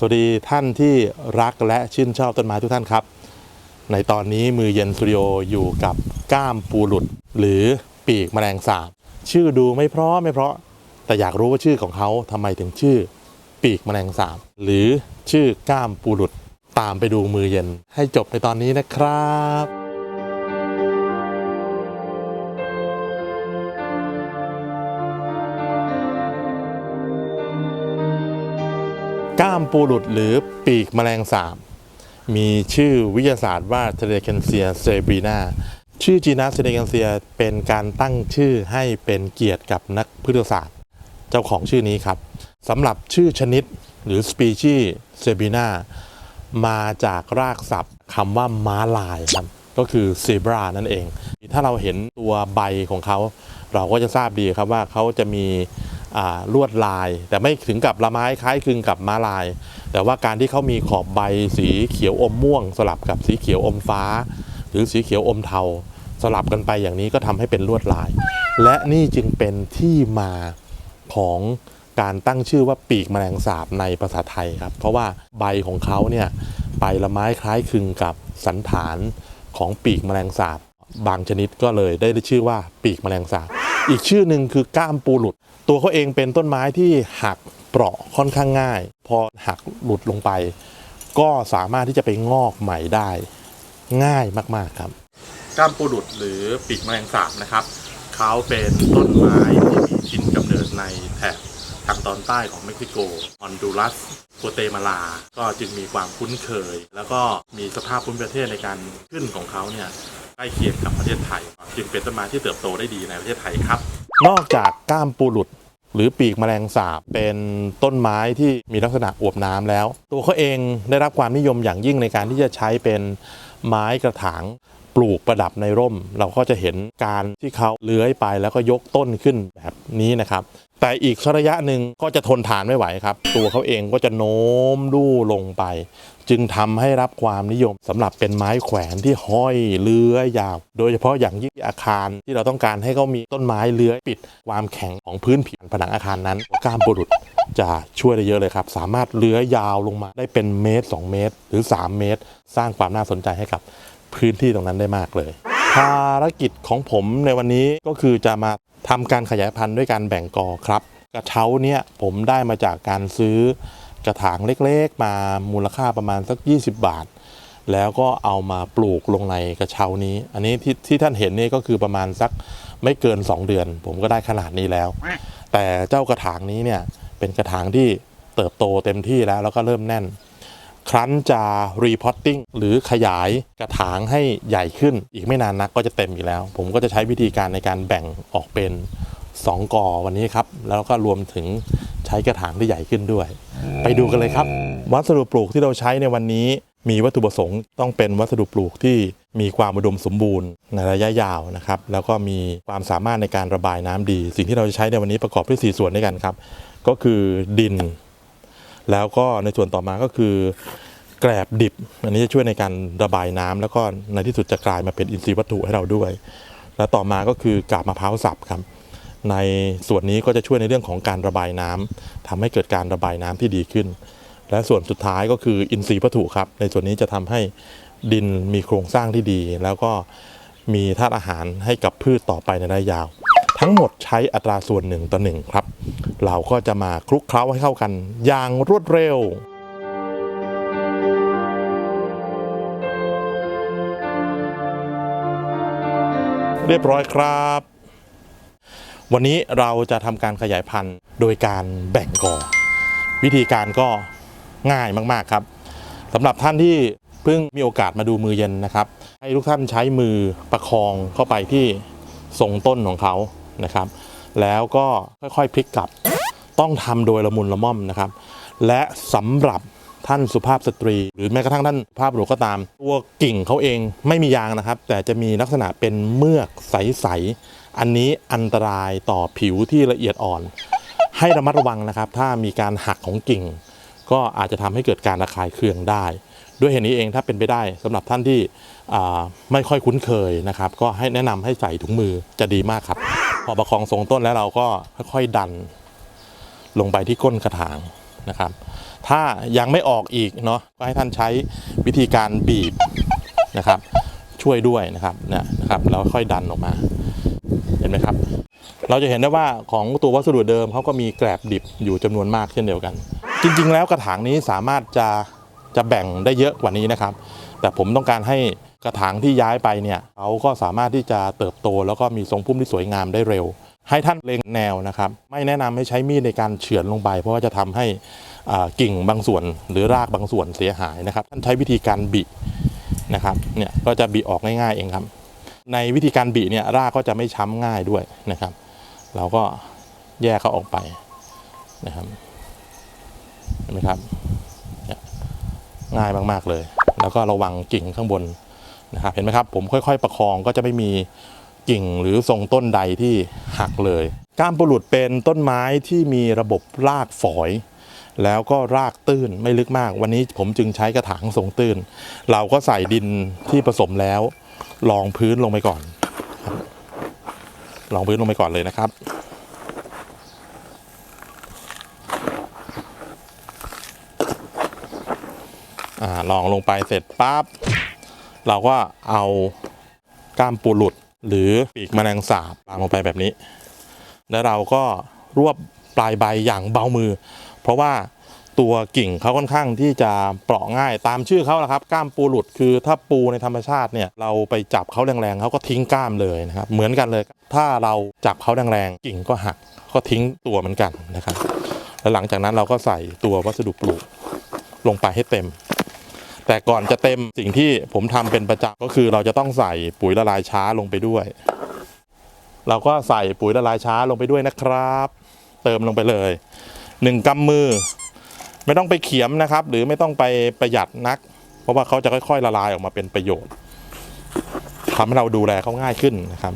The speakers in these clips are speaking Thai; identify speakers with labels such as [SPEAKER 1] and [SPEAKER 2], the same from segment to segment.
[SPEAKER 1] สวัสดีท่านที่รักและชื่นชอบต้นไม้ทุกท่านครับ ในตอนนี้มือเย็นสตูดิโออยู่กับก้ามปูหลุด หรือปีกแมลงสาบ ชื่อดูไม่เพราะไม่เพราะ แต่อยากรู้ว่าชื่อของเขาทำไมถึงชื่อ ปีกแมลงสาบ หรือชื่อก้ามปูหลุด ตามไปดูมือเย็นให้จบในตอนนี้นะครับ ก้ามปูหลุดหรือปีกแมลงสาบ มีชื่อวิทยาศาสตร์ว่าเทเลเคนเซียเซบีนาชื่อจีนัสเทเลเคนเซียเป็นการตั้งชื่อให้เป็นเกียรติกับนักพฤกษศาสตร์ เจ้าของชื่อนี้ครับสำหรับชื่อชนิดหรือสปีชีส์เซบีนามาจากรากศัพท์คำว่าม้าลายครับก็คือเซบรานั่นเอง ถ้าเราเห็นตัวใบของเขา เราก็จะทราบดีครับว่าเขาจะมี ลวดลาย แต่ไม่ถึงกับละไม้คล้ายคลึงกับม้าลาย แต่ว่าการที่เขามีขอบใบสีเขียวอมม่วง สลับกับสีเขียวอมฟ้า หรือสีเขียวอมเทา สลับกันไปอย่างนี้ก็ทำให้เป็นลวดลาย และนี่จึงเป็นที่มาของการตั้งชื่อว่าปีกแมลงสาบในภาษาไทยครับ เพราะว่าใบของเขาเนี่ยใบละไม้คล้ายคลึงกับสันฐานของปีกแมลงสาบบางชนิดก็เลยได้ชื่อว่าปีกแมลงสาบ อีกชื่อหนึ่งคือก้ามปูหลุด ตัวเขาเองเป็นต้นไม้ที่หักเปราะค่อนข้างง่าย พอหักหลุดลงไป ก็สามารถที่จะไปงอกใหม่ได้ ง่ายมากๆครับ ก้ามปูหลุดหรือปีกแมลงสาบนะครับเขาเป็นต้นไม้ที่มีถิ่นกำเนิดในแถบทางตอนใต้ของเม็กซิโกฮอนดูรัสกัวเตมาลา ก็จึงมีความคุ้นเคย แล้วก็มีสภาพภูมิประเทศในการขึ้นของเขาเนี่ย ใกล้เคียงกับประเทศไทย จึงเป็นต้นไม้ที่เติบโตได้ดีในประเทศไทยครับ นอกจากก้ามปูหลุด หรือปีกแมลงสาบเป็นต้นไม้ที่มีลักษณะอวบน้ำแล้ว ตัวเขาเองได้รับความนิยมอย่างยิ่งในการที่จะใช้เป็นไม้กระถางปลูกประดับในร่ม เราก็จะเห็นการที่เขาเลื้อยไปแล้วก็ยกต้นขึ้นแบบนี้นะครับ แต่อีกสักระยะหนึ่งก็จะทนทานไม่ไหวครับ ตัวเขาเองก็จะโน้มลู่ลงไป จึงทำให้รับความนิยมสำหรับเป็นไม้แขวนที่ห้อยเลื้อยยาว โดยเฉพาะอย่างยิ่งอาคารที่เราต้องการให้เขามีต้นไม้เลื้อยปิด ความแข็งของพื้นผิวผนังอาคารนั้นก้ามบุรุษจะช่วยได้เยอะเลยครับ สามารถเลื้อยยาวลงมาได้เป็นเมตร 2 เมตร หรือ 3 เมตร สร้างความน่าสนใจให้กับพื้นที่ตรงนั้นได้มากเลย ภารกิจของผมในวันนี้ก็คือจะมาทำการขยายพันธุ์ด้วยการแบ่งกอครับ กระเช้าเนี่ยผมได้มาจากการซื้อกระถางเล็กๆ มามูลค่าประมาณสัก 20 บาท แล้วก็เอามาปลูกลงในกระเช้านี้ อันนี้ที่ที่ท่านเห็นนี่ก็คือประมาณสักไม่เกิน 2 เดือน ผมก็ได้ขนาดนี้แล้ว แต่เจ้ากระถางนี้เนี่ยเป็นกระถางที่เติบโตเต็มที่แล้วแล้วก็เริ่มแน่น ครั้นจะรีพอตติ้งหรือขยายกระถางให้ใหญ่ขึ้น อีกไม่นานนักก็จะเต็มอีกแล้ว ผมก็จะใช้วิธีการในการแบ่งออกเป็น 2ก่อวันนี้ครับ แล้วก็รวมถึงใช้กระถางที่ใหญ่ขึ้นด้วย ไปดูกันเลยครับ วัสดุปลูกที่เราใช้ในวันนี้ มีวัตถุประสงค์ต้องเป็นวัสดุปลูกที่มีความอุดมสมบูรณ์ในระยะยาวนะครับแล้วก็มีความสามารถในการระบายน้ำดี สิ่งที่เราจะใช้ในวันนี้ประกอบด้วยสี่ส่วนด้วยกันครับ ก็คือดิน แล้วก็ในส่วนต่อมาก็คือ แกลบดิบ อันนี้จะช่วยในการระบายน้ำแล้วก็ในที่สุดจะกลายมาเป็นอินทรีย์วัตถุให้เราด้วย และต่อมาก็คือกาบมะพร้าวสับครับในส่วนนี้ก็จะช่วยในเรื่องของการระบายน้ำทำให้เกิดการระบายน้ำที่ดีขึ้น และส่วนสุดท้ายก็คืออินทรีย์วัตถุครับ ในส่วนนี้จะทำให้ดินมีโครงสร้างที่ดี แล้วก็มีธาตุอาหารให้กับพืชต่อไปในระยะยาว ทั้งหมดใช้อัตราส่วนหนึ่งต่อหนึ่งครับ เราก็จะมาคลุกเคล้าให้เข้ากัน อย่างรวดเร็วเรียบร้อยครับ วันนี้เราจะทำการขยายพันธุ์โดยการแบ่งกอ วิธีการก็ง่ายมากๆครับสำหรับท่านที่เพิ่งมีโอกาสมาดูมือเย็นนะครับ ให้ทุกท่านใช้มือประคองเข้าไปที่ทรงต้นของเขา นะครับ แล้วก็ค่อยๆพลิกกลับ ต้องทำโดยละมุนละม่อมนะครับ และสำหรับท่านสุภาพสตรี หรือแม้กระทั่งท่านภาพบุรุษก็ตาม ตัวกิ่งเขาเองไม่มียางนะครับ แต่จะมีลักษณะเป็นเมือกใสๆอันนี้อันตรายต่อผิวที่ละเอียดอ่อน ให้ระมัดระวังนะครับ ถ้ามีการหักของกิ่ง ก็อาจจะทำให้เกิดการระคายเคืองได้ ด้วยเหตุนี้เองถ้าเป็นไปได้สำหรับท่านที่ไม่ค่อยคุ้นเคยนะครับ ก็ให้แนะนำให้ใส่ถุงมือจะดีมากครับ พอประคองทรงต้นแล้วเราก็ค่อยๆดันลงไปที่ก้นกระถางนะครับ ถ้ายังไม่ออกอีกเนาะก็ให้ท่านใช้วิธีการบีบนะครับ ช่วยด้วยนะครับเนี่ยนะครับแล้วค่อยดันออกมา เห็นไหมครับ เราจะเห็นได้ว่าของตัววัสดุเดิมเขาก็มีแกลบดิบอยู่จำนวนมากเช่นเดียวกัน จริง ๆ แล้วกระถางนี้สามารถจะจะแบ่งได้เยอะกว่านี้นะครับ แต่ผมต้องการให้ กระถางที่ย้ายไปเนี่ยเขาก็สามารถที่จะเติบโต แล้วก็มีทรงพุ่มที่สวยงามได้เร็ว ให้ท่านเล็งแนวนะครับ ไม่แนะนำให้ใช้มีดในการเฉือนลงไป เพราะว่าจะทำให้กิ่งบางส่วนหรือรากบางส่วนเสียหายนะครับ ท่านใช้วิธีการบินะครับเนี่ยก็จะบิออกง่ายๆเองครับ ในวิธีการบิเนี่ยรากก็จะไม่ช้ำง่ายด้วยนะครับ เราก็แยกเขาออกไปนะครับเห็นไหมครับเนี่ยง่ายมากๆเลย แล้วก็ระวังกิ่งข้างบน นะครับเห็นไหมครับผมค่อยๆ ประคองก็จะไม่มีกิ่งหรือทรงต้นใดที่หักเลย ก้ามปุรุษเป็นต้นไม้ที่มีระบบรากฝอย แล้วก็รากตื้นไม่ลึกมาก วันนี้ผมจึงใช้กระถางทรงตื้น เราก็ใส่ดินที่ผสมแล้วรองพื้นลงไปก่อนรองพื้นลงไปก่อนเลยนะครับอ่าลองลงไปเสร็จปั๊บ เราก็เอาก้ามปูหลุดหรือปีกแมลงสาบวางลงไปแบบนี้ แล้วเราก็รวบปลายใบอย่างเบามือ เพราะว่าตัวกิ่งเขาค่อนข้างที่จะเปราะง่ายตามชื่อเขาแหละครับ ก้ามปูหลุดคือถ้าปูในธรรมชาติเนี่ยเราไปจับเขาแรงๆเขาก็ทิ้งก้ามเลยนะครับเหมือนกันเลย ถ้าเราจับเขาแรงๆกิ่งก็หักก็ทิ้งตัวเหมือนกันนะครับแล้วหลังจากนั้นเราก็ใส่ตัววัสดุปลูกลงไปให้เต็ม แต่ก่อนจะเต็มสิ่งที่ผมทำเป็นประจำก็คือเราจะต้องใส่ปุ๋ยละลายช้าลงไปด้วย เราก็ใส่ปุ๋ยละลายช้าลงไปด้วยนะครับ เติมลงไปเลยหนึ่งกำมือ ไม่ต้องไปเขียมนะครับ หรือไม่ต้องไปประหยัดนัก เพราะว่าเขาจะค่อยๆละลายออกมาเป็นประโยชน์ทำให้เราดูแลเขาง่ายขึ้นนะครับ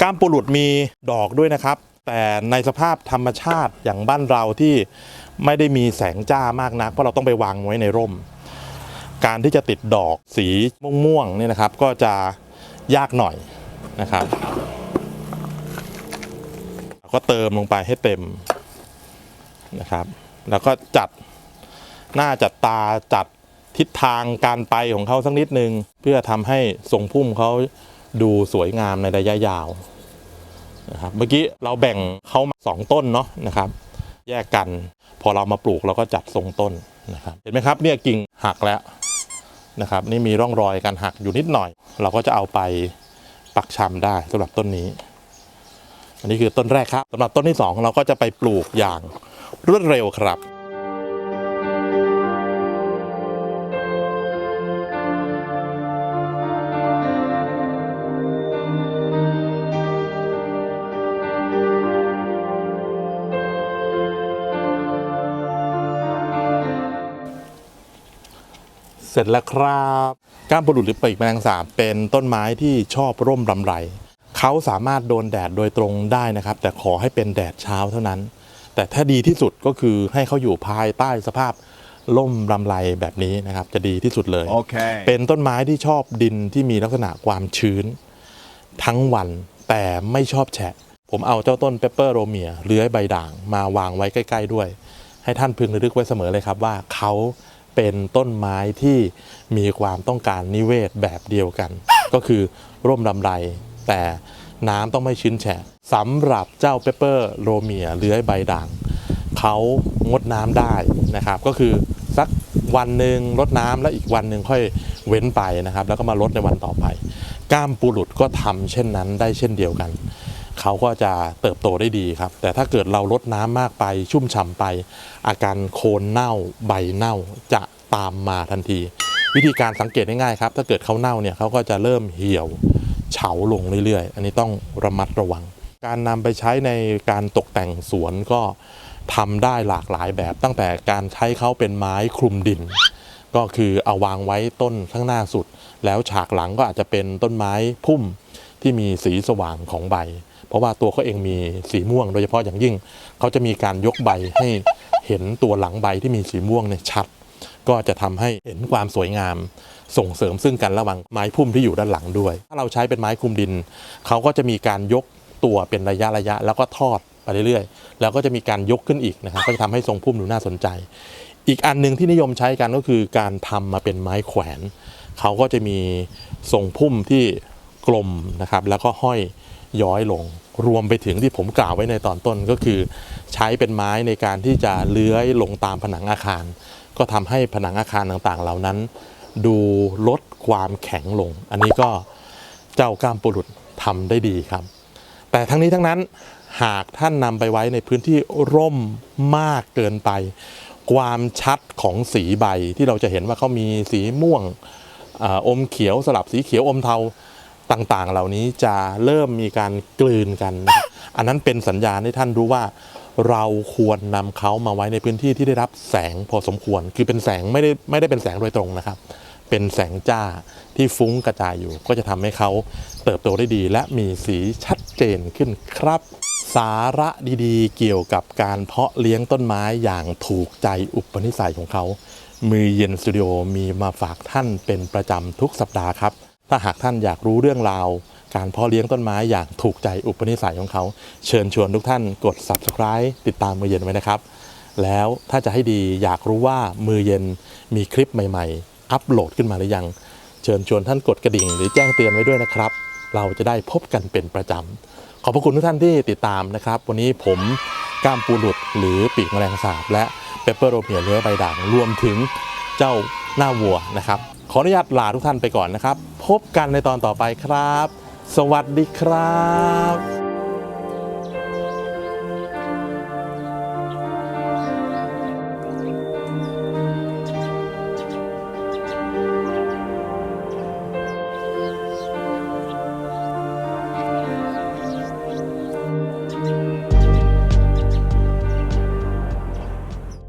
[SPEAKER 1] ก้ามปูหลุดมีดอกด้วยนะครับ แต่ในสภาพธรรมชาติอย่างบ้านเราที่ไม่ได้มีแสงจ้ามากนัก เพราะเราต้องไปวางไว้ในร่ม การที่จะติดดอกสีม่วงๆเนี่ยนะครับ ก็จะยากหน่อยนะครับ ก็เติมลงไปให้เต็มนะครับ แล้วก็จัดหน้าจัดตาจัดทิศทางการไปของเขาสักนิดนึง เพื่อทำให้ทรงพุ่มเขาดูสวยงามในระยะยาวนะครับเมื่อกี้เราแบ่งเขามาสองต้นเนาะนะครับ แยกกันพอเรามาปลูกเราก็จัดทรงต้นนะครับ เห็นไหมครับเนี่ยกิ่งหักแล้ว นะครับ นี่มีร่องรอยการหักอยู่นิดหน่อย เราก็จะเอาไปปักชำได้สำหรับต้นนี้ อันนี้คือต้นแรกครับสำหรับต้นที่สองเราก็จะไปปลูกอย่างรวดเร็วครับ สร็จแล้วครับก้ามปลุดหรือปีกแมลงสาบเป็นต้นไม้ที่ชอบร่มรำไรเขาสามารถโดนแดดโดยตรงได้นะครับ แต่ขอให้เป็นแดดเช้าเท่านั้น แต่ถ้าดีที่สุดก็คือให้เขาอยู่ภายใต้สภาพร่มรำไรแบบนี้นะครับ จะดีที่สุดเลย
[SPEAKER 2] Okay.
[SPEAKER 1] เป็นต้นไม้ที่ชอบดินที่มีลักษณะความชื้น ทั้งวันแต่ไม่ชอบแฉะ ผมเอาเจ้าต้นเปปเปอร์โรเมียเลื้อยใบด่างมาวางไว้ใกล้ ๆ ด้วย ให้ท่านพึงระลึกไว้เสมอเลยครับว่าเขา เป็นต้นไม้ที่มีความต้องการนิเวศแบบเดียวกัน ก็คือร่มรำไร แต่น้ำต้องไม่ชื้นแฉะสำหรับเจ้าเปปเปอร์โรเมียเลื้อยใบด่างเขางดน้ำได้นะครับ ก็คือสักวันหนึ่งลดน้ำแล้วอีกวันหนึ่งค่อยเว้นไปนะครับ แล้วก็มาลดในวันต่อไป ก้ามปูหลุดก็ทำเช่นนั้นได้เช่นเดียวกัน เขาก็จะเติบโตได้ดีครับ แต่ถ้าเกิดเราลดน้ำมากไปชุ่มฉ่ำไป อาการโคนเน่าใบเน่าจะตามมาทันที วิธีการสังเกตง่ายๆครับ ถ้าเกิดเขาเน่าเนี่ยเขาก็จะเริ่มเหี่ยวเฉาลงเรื่อยๆ อันนี้ต้องระมัดระวัง การนำไปใช้ในการตกแต่งสวนก็ทำได้หลากหลายแบบ ตั้งแต่การใช้เขาเป็นไม้คลุมดิน ก็คือเอาวางไว้ต้นข้างหน้าสุด แล้วฉากหลังก็อาจจะเป็นต้นไม้พุ่มที่มีสีสว่างของใบ ราะว่าตัวเขาเองมีสีม่วง โดยเฉพาะอย่างยิ่ง เขาจะมีการยกใบให้เห็นตัวหลังใบที่มีสีม่วงเนี่ยชัด ก็จะทำให้เห็นความสวยงามส่งเสริมซึ่งกันระหว่างไม้พุ่มที่อยู่ด้านหลังด้วย ถ้าเราใช้เป็นไม้คุมดิน เขาก็จะมีการยกตัวเป็นระยะระยะ แล้วก็ทอดไปเรื่อยๆ แล้วก็จะมีการยกขึ้นอีกนะครับ ก็จะทำให้ทรงพุ่มดูน่าสนใจ อีกอันหนึ่งที่นิยมใช้กันก็คือการทำมาเป็นไม้แขวน เขาก็จะมีทรงพุ่มที่ กลมนะครับแล้วก็ห้อยย้อยลง รวมไปถึงที่ผมกล่าวไว้ในตอนต้นก็คือ ใช้เป็นไม้ในการที่จะเลื้อยลงตามผนังอาคาร ก็ทำให้ผนังอาคารต่างๆ เหล่านั้น ดูลดความแข็งลง อันนี้ก็เจ้าก้ามปุรุษทำได้ดีครับ แต่ทั้งนี้ทั้งนั้นหากท่านนำไปไว้ในพื้นที่ร่มมากเกินไป ความชัดของสีใบที่เราจะเห็นว่าเขามีสีม่วงออมเขียวสลับสีเขียวอมเทา ต่างๆ เหล่านี้จะเริ่มมีการกลืนกันนะอันนั้นเป็นสัญญาณให้ท่านรู้ว่า เราควรนำเขามาไว้ในพื้นที่ที่ได้รับแสงพอสมควร คือเป็นแสงไม่ได้ไม่ได้เป็นแสงโดยตรงนะครับ เป็นแสงจ้าที่ฟุ้งกระจายอยู่ ก็จะทำให้เขาเติบโตได้ดี และมีสีชัดเจนขึ้นครับสาระดีๆ เกี่ยวกับการเพาะเลี้ยงต้นไม้อย่างถูกใจอุปนิสัยของเขา มือเย็นสตูดิโอมีมาฝากท่านเป็นประจำทุกสัปดาห์ครับ ถ้าหากท่านอยากรู้เรื่องราว การเพาะเลี้ยงต้นไม้อย่างถูกใจอุปนิสัยของเขา เชิญชวนทุกท่านกด subscribe ติดตามมือเย็นไว้นะครับ แล้วถ้าจะให้ดีอยากรู้ว่ามือเย็นมีคลิปใหม่ๆ อัปโหลดขึ้นมาหรือยัง เชิญชวนท่านกดกระดิ่ง หรือแจ้งเตือนไว้ด้วยนะครับ เราจะได้พบกันเป็นประจำ ขอบพระคุณทุกท่านที่ติดตามนะครับ วันนี้ผมก้ามปูหลุดหรือปีกแมลงสาบ และเปปเปอร์โรเมียเนื้อใบด่างรวมถึงเจ้าหน้าวัวนะครับ ขออนุญาตลาทุกท่านไปก่อนนะครับ พบกันในตอนต่อไปครับ สวัสดีครับ